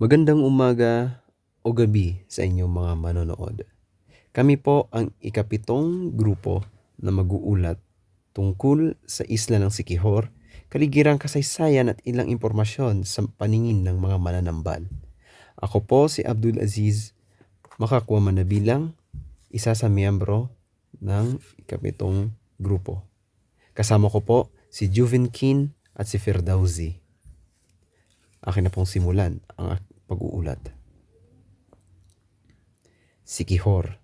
Magandang umaga o gabi sa inyong mga manonood. Kami po ang ikapitong grupo na mag-uulat tungkol sa isla ng Sikihor, kaligirang kasaysayan at ilang impormasyon sa paningin ng mga mananambal. Ako po si Abdul Aziz Makakuwa Manabilang, isa sa miyembro ng ikapitong grupo. Kasama ko po si Juven Kin at si Firdausi. Akin na pong simulan ang pag-uulat. Sikihor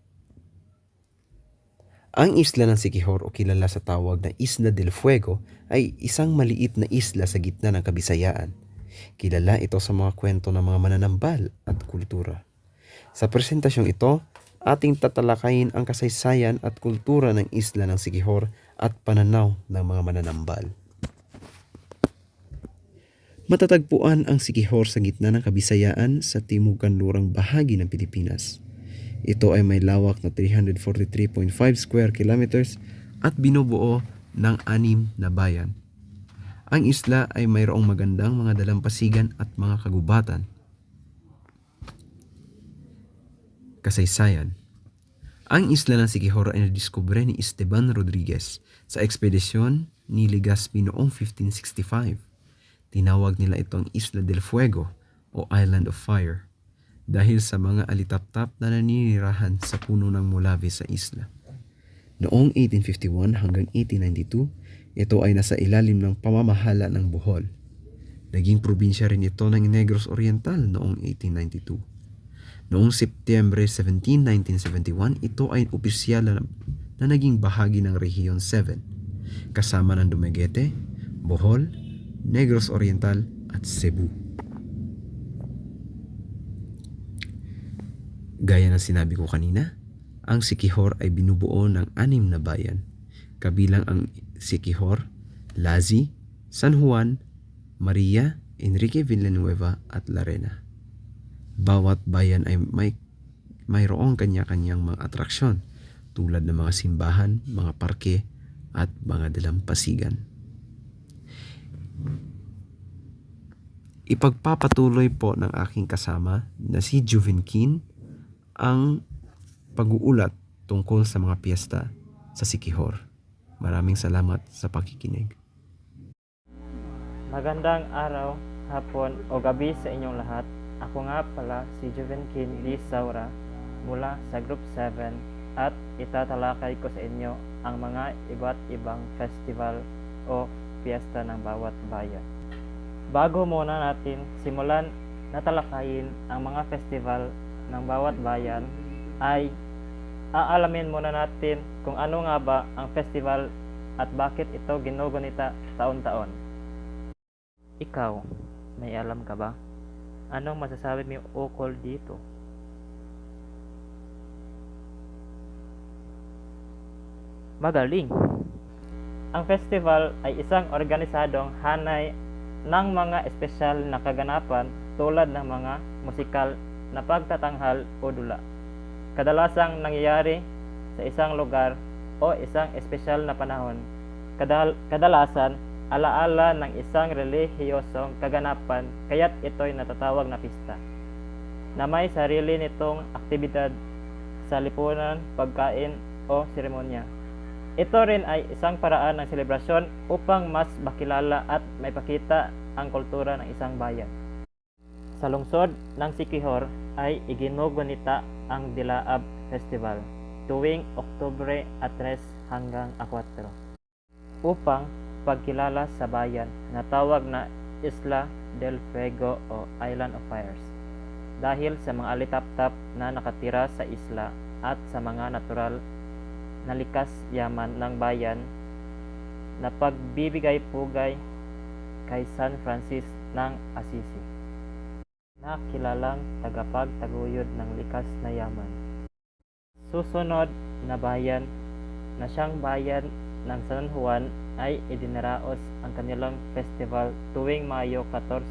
Ang isla ng Sikihor o kilala sa tawag na Isla del Fuego ay isang maliit na isla sa gitna ng Kabisayaan. Kilala ito sa mga kwento ng mga mananambal at kultura. Sa presentasyong ito, ating tatalakayin ang kasaysayan at kultura ng isla ng Sikihor at pananaw ng mga mananambal. Matatagpuan ang Sikihor sa gitna ng Kabisayaan sa timog-kanlurang bahagi ng Pilipinas. Ito ay may lawak na 343.5 square kilometers at binubuo ng anim na bayan. Ang isla ay mayroong magandang mga dalampasigan at mga kagubatan. Kasaysayan Ang isla ng Sikihor ay nadiskubre ni Esteban Rodriguez sa ekspedisyon ni Legazpi noong 1565. Tinawag nila itong Isla del Fuego o Island of Fire dahil sa mga alitaptap na naninirahan sa puno ng Molave sa isla. Noong 1851 hanggang 1892, ito ay nasa ilalim ng pamamahala ng Bohol. Naging probinsya rin ito ng Negros Oriental noong 1892. Noong Setyembre 17, 1971, ito ay opisyal na, na naging bahagi ng Rehiyon 7, kasama ng Dumaguete, Bohol, Negros Oriental at Cebu. Gaya ng sinabi ko kanina, ang Sikihor ay binubuo ng anim na bayan, kabilang ang Sikihor, Lazi, San Juan, Maria, Enrique Villanueva at Larena. Bawat bayan ay may mayroong kanya-kanyang mga atraksyon tulad ng mga simbahan, mga parke at mga dalampasigan. Ipagpapatuloy po ng aking kasama na si Juvenkin ang pag-uulat tungkol sa mga piyesta sa Sikihor. Maraming salamat sa pakikinig. Magandang araw, hapon o gabi sa inyong lahat. Ako nga pala si Juvenkin D. Saura mula sa Group 7 at itatalakay ko sa inyo ang mga iba't ibang festival o piyesta ng bawat bayan. Bago muna natin simulan na talakayin ang mga festival ng bawat bayan ay aalamin muna natin kung ano nga ba ang festival at bakit ito ginugunita taon-taon. Ikaw, may alam ka ba? Anong masasabi mo ukol dito? Magaling! Ang festival ay isang organisadong hanay ng mga espesyal na kaganapan tulad ng mga musikal na pagtatanghal o dula. Kadalasang nangyayari sa isang lugar o isang espesyal na panahon. Kadal- kadalasan alaala ng isang relihiyosong kaganapan kaya't ito'y natatawag na pista na may sarili nitong aktibidad sa lipunan, pagkain o seremonya. Ito rin ay isang paraan ng selebrasyon upang mas makilala at maipakita ang kultura ng isang bayan. Sa lungsod ng Sikihor ay iginugunita ang Dilaab Festival tuwing Oktubre at 3 hanggang 4 upang pagkilala sa bayan na tawag na Isla del Fuego o Island of Fires dahil sa mga alitaptap na nakatira sa isla at sa mga natural na likas yaman ng bayan na pagbibigay pugay kay San Francis ng Assisi na kilalang tagapagtaguyod ng likas na yaman. Susunod na bayan na siyang bayan ng San Juan ay idinaraos ang kanilang festival tuwing Mayo 14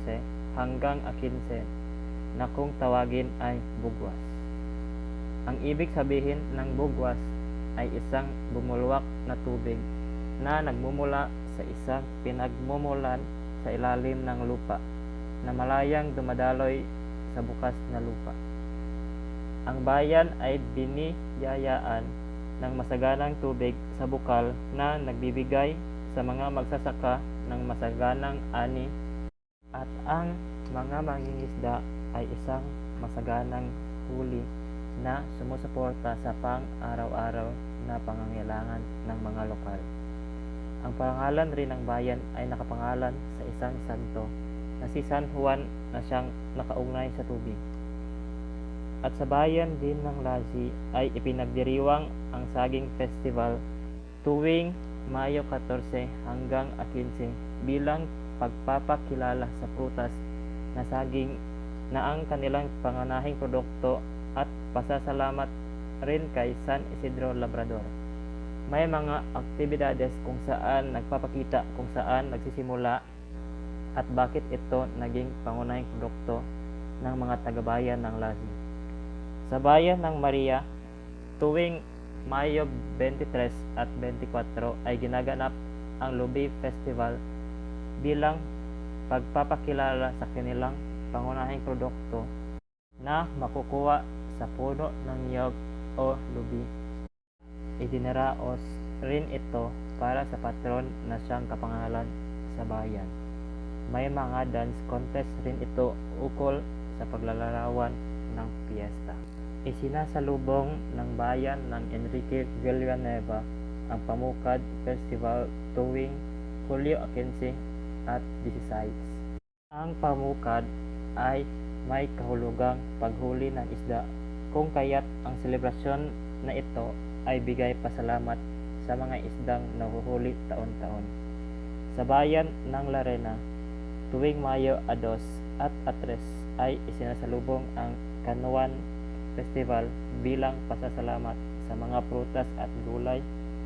hanggang 15 na kung tawagin ay bugwas. Ang ibig sabihin ng bugwas ay isang bumulwak na tubig na nagmumula sa isang pinagmumulan sa ilalim ng lupa na malayang dumadaloy sa bukas na lupa. Ang bayan ay biniyayaan ng masaganang tubig sa bukal na nagbibigay sa mga magsasaka ng masaganang ani at ang mga mangingisda ay isang masaganang huli na sumusuporta sa pang-araw-araw na pangangailangan ng mga lokal. Ang pangalan rin ng bayan ay nakapangalan sa isang santo na si San Juan na siyang nakaugnay sa tubig. At sa bayan din ng Lazi ay ipinagdiriwang ang Saging Festival tuwing Mayo 14 hanggang 15 bilang pagpapakilala sa prutas na saging na ang kanilang panganahing produkto at pasasalamat rin kay San Isidro Labrador. May mga aktibidades kung saan nagpapakita kung saan nagsisimula at bakit ito naging pangunahing produkto ng mga taga-bayan ng Lazi. Sa bayan ng Maria, tuwing Mayo 23 at 24 ay ginaganap ang Lubi Festival bilang pagpapakilala sa kanilang pangunahing produkto na makukuha sa puno ng niyog o lubi. Idinaraos rin ito para sa patron na siyang kapangalan sa bayan. May mga dance contest rin ito ukol sa paglalarawan ng piyesta. Isinasalubong ng bayan ng Enrique Villanueva ang Pamukad Festival tuwing Hulyo 15 at 16. Ang pamukad ay may kahulugang paghuli ng isda kung kaya't ang selebrasyon na ito ay bigay pasalamat sa mga isdang nahuhuli taon-taon. Sa bayan ng Larena, tuwing Mayo a 2 at a 3 ay isinasalubong ang Kanuan Festival bilang pasasalamat sa mga prutas at gulay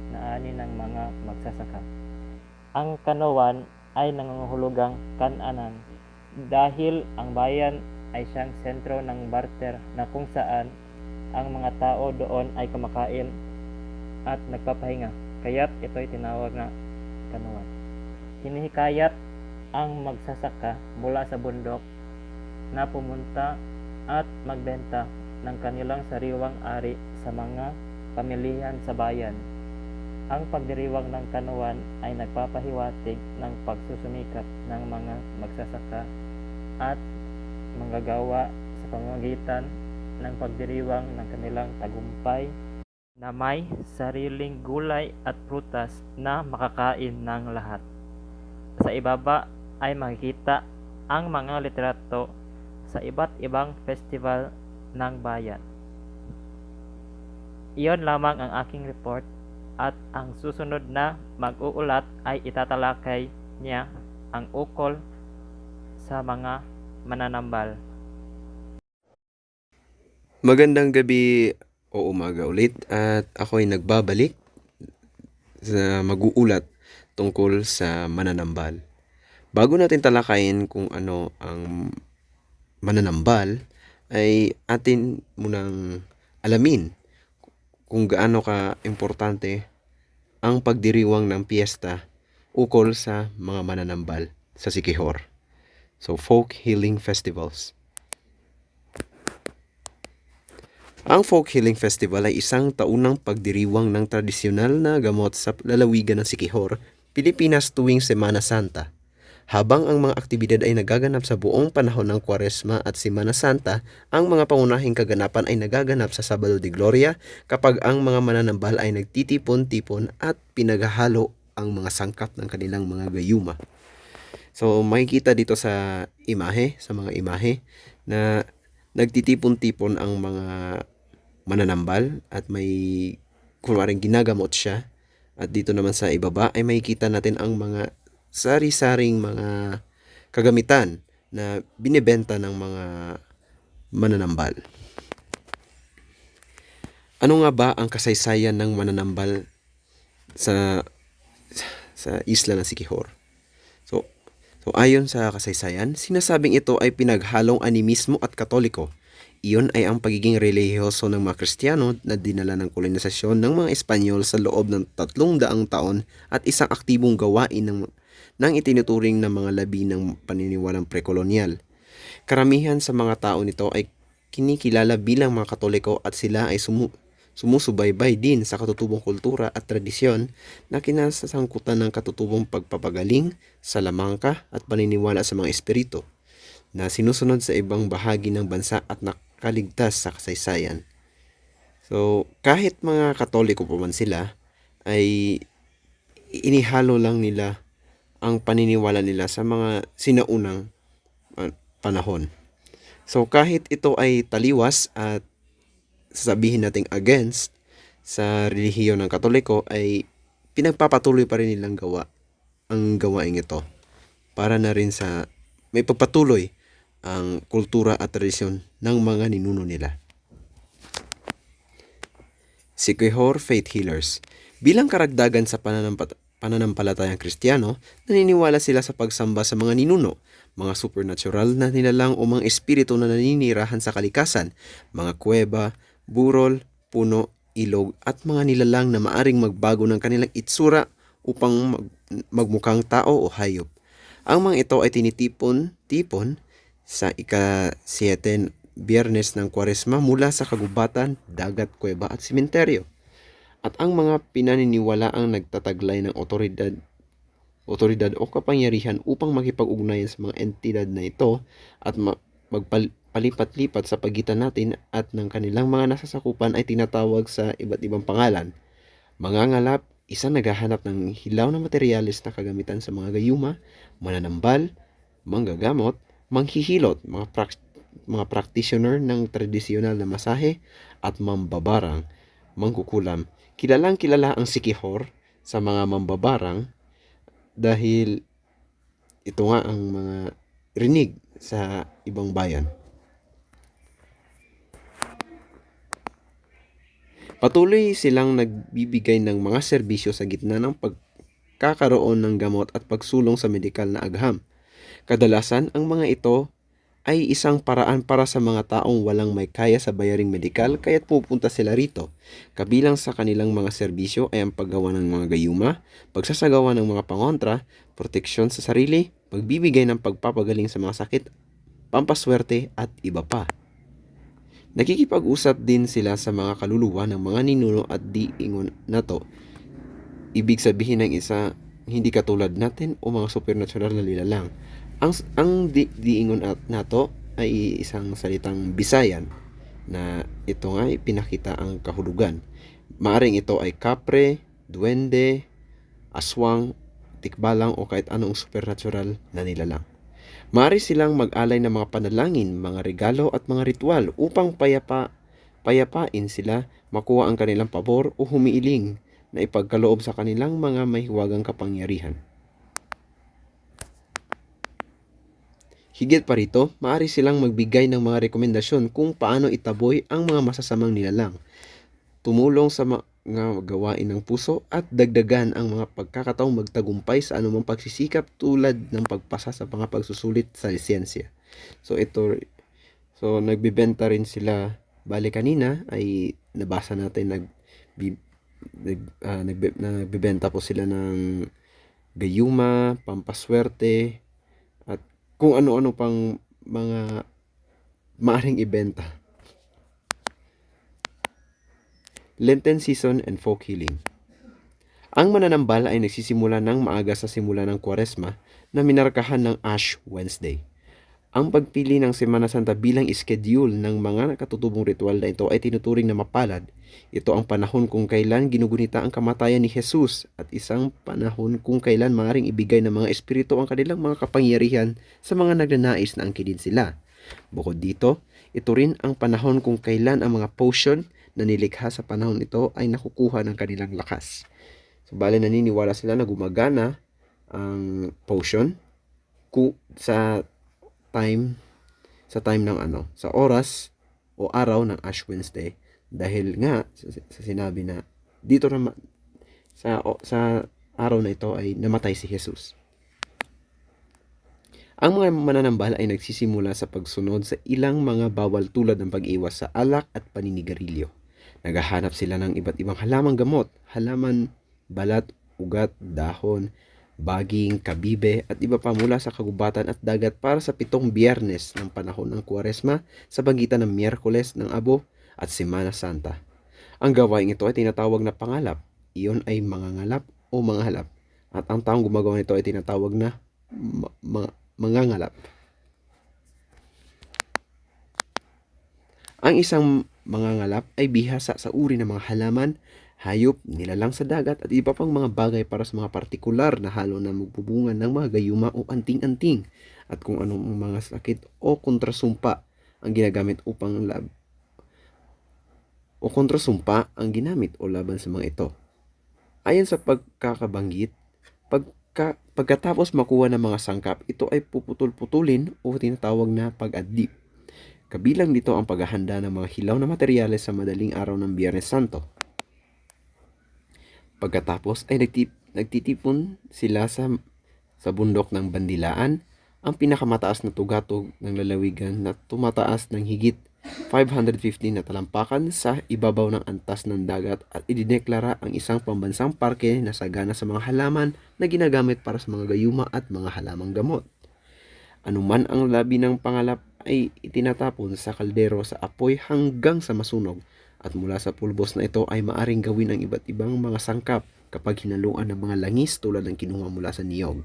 na ani ng mga magsasaka. Ang Kanuan ay nangangahulugang kananan dahil ang bayan ay siyang sentro ng barter na kung saan ang mga tao doon ay kumakain at nagpapahinga kaya't ito'y tinawag na kanuan. Hinihikayat ang magsasaka mula sa bundok na pumunta at magbenta ng kanilang sariwang ari sa mga pamilihan sa bayan. Ang pagdiriwang ng kanuan ay nagpapahiwatig ng pagsusumikap ng mga magsasaka at manggagawa sa pamamagitan ng pagdiriwang ng kanilang tagumpay na may sariling gulay at prutas na makakain ng lahat. Sa ibaba ay makikita ang mga litrato sa iba't ibang festival ng bayan. Iyon lamang ang aking report at ang susunod na mag-uulat ay itatalakay niya ang ukol sa mga mananambal. Magandang gabi o umaga ulit at ako ay nagbabalik sa mag-uulat tungkol sa mananambal. Bago natin talakayin kung ano ang mananambal, ay atin munang alamin kung gaano ka importante ang pagdiriwang ng piyesta ukol sa mga mananambal sa Sikihor. So, folk healing festivals. Ang Folk Healing Festival ay isang taunang pagdiriwang ng tradisyonal na gamot sa lalawigan ng Sikihor, Pilipinas tuwing Semana Santa. Habang ang mga aktibidad ay nagaganap sa buong panahon ng Kwaresma at Semana Santa, ang mga pangunahing kaganapan ay nagaganap sa Sabado de Gloria kapag ang mga mananambal ay nagtitipon-tipon at pinaghahalo ang mga sangkap ng kanilang mga gayuma. So makikita dito sa imahe, sa mga imahe na nagtitipon-tipon ang mga mananambal at may kunwaring ginagamot siya. At dito naman sa ibaba ay makikita natin ang mga sari-saring mga kagamitan na binebenta ng mga mananambal. Ano nga ba ang kasaysayan ng mananambal sa sa isla ng Sikihor? So, ayon sa kasaysayan, sinasabing ito ay pinaghalong animismo at katoliko. Iyon ay ang pagiging relihiyoso ng mga Kristiyano na dinala ng kolonisasyon ng mga Espanyol sa loob ng tatlong daang taon at isang aktibong gawain ng, ng itinuturing na mga labi ng paniniwalang prekolonyal. Karamihan sa mga tao nito ay kinikilala bilang mga Katoliko at sila ay sumu- sumusubaybay din sa katutubong kultura at tradisyon na kinasasangkutan ng katutubong pagpapagaling, salamangka at paniniwala sa mga espiritu na sinusunod sa ibang bahagi ng bansa at nakaligtas sa kasaysayan. So, kahit mga Katoliko pa man sila, ay inihalo lang nila ang paniniwala nila sa mga sinaunang uh, panahon. So kahit ito ay taliwas at sasabihin nating against sa relihiyon ng Katoliko ay pinagpapatuloy pa rin nilang gawa ang gawaing ito para na rin sa may pagpatuloy ang kultura at tradisyon ng mga ninuno nila. Sikihor Faith Healers Bilang karagdagan sa pananampat pananampalatayang Kristiyano, naniniwala sila sa pagsamba sa mga ninuno, mga supernatural na nilalang o mga espiritu na naninirahan sa kalikasan, mga kuweba, burol, puno, ilog at mga nilalang na maaring magbago ng kanilang itsura upang mag- magmukhang tao o hayop. Ang mga ito ay tinitipon-tipon sa ika-7 biyernes ng kwaresma mula sa kagubatan, dagat, kuweba at simenteryo at ang mga pinaniniwala ang nagtataglay ng otoridad otoridad o kapangyarihan upang makipag-ugnayan sa mga entidad na ito at ma- magpalipat-lipat sa pagitan natin at ng kanilang mga nasasakupan ay tinatawag sa iba't ibang pangalan. Mga ngalap, isa naghahanap ng hilaw na materyales na kagamitan sa mga gayuma, mananambal, manggagamot, manghihilot, mga, prak- mga practitioner ng tradisyonal na masahe at mambabarang, mangkukulam. Kilalang kilala ang Sikihor sa mga mambabarang dahil ito nga ang mga rinig sa ibang bayan. Patuloy silang nagbibigay ng mga serbisyo sa gitna ng pagkakaroon ng gamot at pagsulong sa medikal na agham. Kadalasan, ang mga ito ay isang paraan para sa mga taong walang may kaya sa bayaring medikal kaya't pupunta sila rito. Kabilang sa kanilang mga serbisyo ay ang paggawa ng mga gayuma, pagsasagawa ng mga pangontra, proteksyon sa sarili, pagbibigay ng pagpapagaling sa mga sakit, pampaswerte at iba pa. Nakikipag-usap din sila sa mga kaluluwa ng mga ninuno at diingon na to. Ibig sabihin ng isa, hindi katulad natin o mga supernatural na nilalang. Ang, ang di, diingon at nato ay isang salitang Bisayan na ito nga pinakita ang kahulugan. Maaring ito ay kapre, duwende, aswang, tikbalang o kahit anong supernatural na nilalang. Maaari silang mag-alay ng mga panalangin, mga regalo at mga ritual upang payapa, payapain sila, makuha ang kanilang pabor o humiiling na ipagkaloob sa kanilang mga mahiwagang kapangyarihan. Higit pa rito, maaari silang magbigay ng mga rekomendasyon kung paano itaboy ang mga masasamang nilalang, tumulong sa mga gawain ng puso at dagdagan ang mga pagkakataong magtagumpay sa anumang pagsisikap tulad ng pagpasa sa mga pagsusulit sa lisensya. So ito so nagbebenta rin sila bali kanina ay nabasa natin nag nag, uh, nagbe, nagbebenta po sila ng gayuma, pampaswerte at kung ano-ano pang mga maaring ibenta. Lenten Season and Folk Healing Ang mananambal ay nagsisimula ng maaga sa simula ng Kwaresma na minarkahan ng Ash Wednesday. Ang pagpili ng Semana Santa bilang schedule ng mga katutubong ritual na ito ay tinuturing na mapalad. Ito ang panahon kung kailan ginugunita ang kamatayan ni Jesus at isang panahon kung kailan maaaring ibigay ng mga espiritu ang kanilang mga kapangyarihan sa mga nagnanais na angkinin sila. Bukod dito, ito rin ang panahon kung kailan ang mga potion na nilikha sa panahon ito ay nakukuha ng kanilang lakas. So, bale naniniwala sila na gumagana ang potion ku sa time sa time ng ano, sa oras o araw ng Ash Wednesday dahil nga sa, sinabi na dito na sa o, sa araw na ito ay namatay si Jesus. Ang mga mananambal ay nagsisimula sa pagsunod sa ilang mga bawal tulad ng pag-iwas sa alak at paninigarilyo. Naghahanap sila ng iba't ibang halamang gamot, halaman, balat, ugat, dahon, baging, kabibe at iba pa mula sa kagubatan at dagat para sa pitong biyernes ng panahon ng Kuwaresma sa pagitan ng Miyerkules ng Abo at Semana Santa. Ang gawain ito ay tinatawag na pangalap. Iyon ay mangangalap o manghalap. At ang taong gumagawa nito ay tinatawag na ma- ma- mangangalap. Ang isang mangangalap ay bihasa sa uri ng mga halaman, hayop, nilalang sa dagat at iba pang mga bagay para sa mga partikular na halo na magbubunga ng mga gayuma o anting-anting at kung anong mga sakit o kontrasumpa ang ginagamit upang lab o kontrasumpa ang ginamit o laban sa mga ito. Ayon sa pagkakabanggit, pagka, pagkatapos makuha ng mga sangkap, ito ay puputol-putulin o tinatawag na pag-adlip. Kabilang dito ang paghahanda ng mga hilaw na materyales sa madaling araw ng Biyernes Santo. Pagkatapos ay nagtitipon sila sa, sa bundok ng Bandilaan, ang pinakamataas na tugatog ng lalawigan na tumataas ng higit 550 na talampakan sa ibabaw ng antas ng dagat at idineklara ang isang pambansang parke na sagana sa mga halaman na ginagamit para sa mga gayuma at mga halamang gamot. Anuman ang labi ng pangalap ay itinatapon sa kaldero sa apoy hanggang sa masunog at mula sa pulbos na ito ay maaring gawin ang iba't ibang mga sangkap kapag hinaluan ng mga langis tulad ng kinuha mula sa niyog.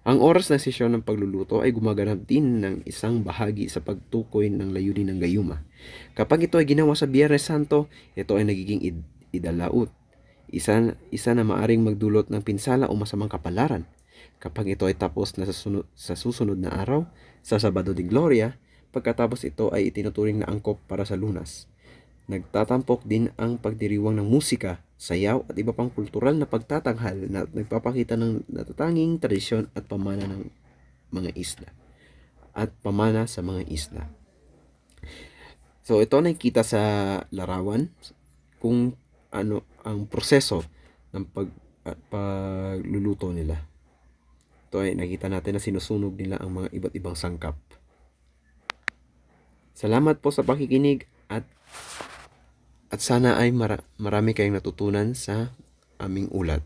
Ang oras ng sesyon ng pagluluto ay gumaganap din ng isang bahagi sa pagtukoy ng layunin ng gayuma. Kapag ito ay ginawa sa Biyernes Santo, ito ay nagiging id- idalaut. Isa, isa na maaring magdulot ng pinsala o masamang kapalaran. Kapag ito ay tapos na sa, sunod, sa susunod na araw, sa Sabado de Gloria, pagkatapos ito ay itinuturing na angkop para sa lunas. Nagtatampok din ang pagdiriwang ng musika, sayaw at iba pang kultural na pagtatanghal na nagpapakita ng natatanging tradisyon at pamana ng mga isla. At pamana sa mga isla. So ito nakikita sa larawan kung ano ang proseso ng pag pagluluto nila. Ito ay nakita natin na sinusunog nila ang mga iba't ibang sangkap. Salamat po sa pakikinig at at sana ay mara- marami kayong natutunan sa aming ulat.